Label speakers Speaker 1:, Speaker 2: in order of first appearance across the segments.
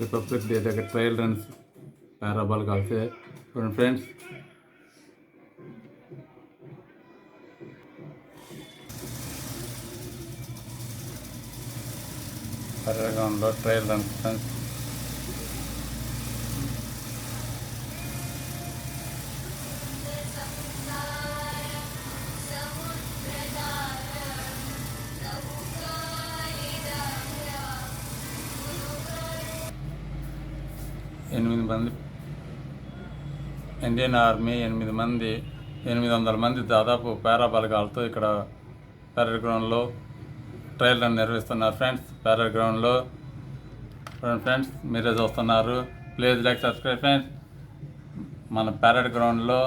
Speaker 1: Republic day దగ్గర trial runs పారాబాల్ కలిసే చూడండి ఫ్రెండ్స్ పర్యాగంలో ట్రయల్ రన్స్ ఫ్రెండ్స్ ఎనిమిది మంది. ఇండియన్ ఆర్మీ ఎనిమిది మంది ఎనిమిది వందల మంది దాదాపు పారాబలగాలతో ఇక్కడ ప్యారెడ్ గ్రౌండ్లో ట్రయల్ రన్ నిర్వహిస్తున్నారు ఫ్రెండ్స్. ప్యారెడ్ గ్రౌండ్లో ఫ్రెండ్స్ మీరే చూస్తున్నారు. Please like subscribe friends. మన ప్యారెడ్ గ్రౌండ్లో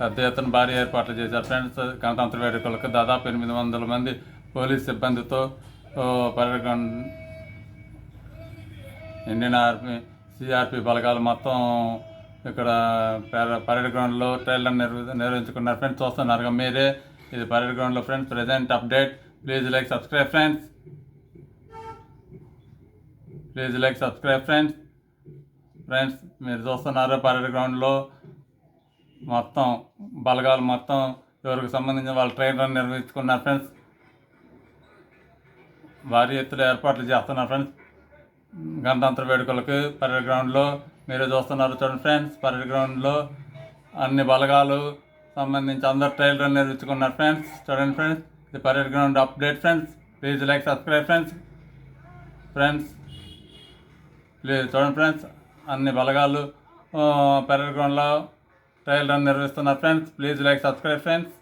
Speaker 1: పెద్ద ఎత్తున భారీ ఏర్పాట్లు చేశారు ఫ్రెండ్స్. గణతంత్ర వేడుకలకు దాదాపు ఎనిమిది వందల మంది పోలీస్ సిబ్బందితో ఓ, గ్రౌండ్ ఇండియన్ ఆర్మీ సిఆర్పి బలగాలు మొత్తం ఇక్కడ పరేడ్ గ్రౌండ్లో ట్రైలర్ నిర్వ నిర్వహించుకున్నారు. ఫ్రెండ్స్ చూస్తున్నారు మీరే. ఇది పరేడ్ గ్రౌండ్లో friends present update please like subscribe friends please like subscribe friends friends మీరు చూస్తున్నారు పరేడ్ గ్రౌండ్లో మొత్తం బలగాలు మొత్తం ఎవరికి సంబంధించిన వాళ్ళు ట్రైలర్ నిర్వహించుకున్నారు ఫ్రెండ్స్ భారీ ఎత్తులో ఏర్పాట్లు చేస్తున్నారు ఫ్రెండ్స్. గణతంత్ర వేడుకలకు పరేడ్ గ్రౌండ్లో మీరు చూస్తున్నారు చూడండి ఫ్రెండ్స్. పరేడ్ గ్రౌండ్లో అన్ని బలగాలు సంబంధించి అందరు ట్రైలర్ రన్ నిర్వహించుకున్నారు ఫ్రెండ్స్. చూడండి ఫ్రెండ్స్ ఇది parade ground update friends. Please like subscribe friends. Friends please చూడండి ఫ్రెండ్స్ అన్ని బలగాలు పరేడ్ గ్రౌండ్లో ట్రయల్ రన్ నిర్వహిస్తున్నారు friends. Please like subscribe friends.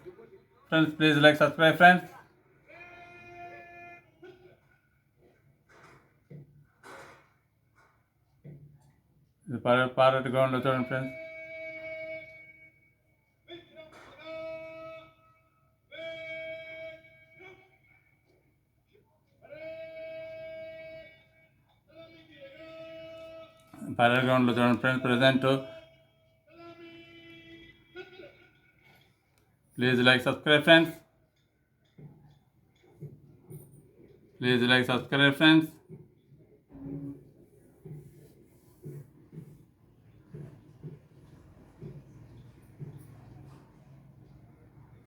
Speaker 1: Friends please like subscribe friends. ఇది పరేడ్ పరేడ్ గ్రౌండ్లో చూడండి ఫ్రెండ్స్ పరేడ్ గ్రౌండ్లో చూడండి friends present please like subscribe friends please like subscribe friends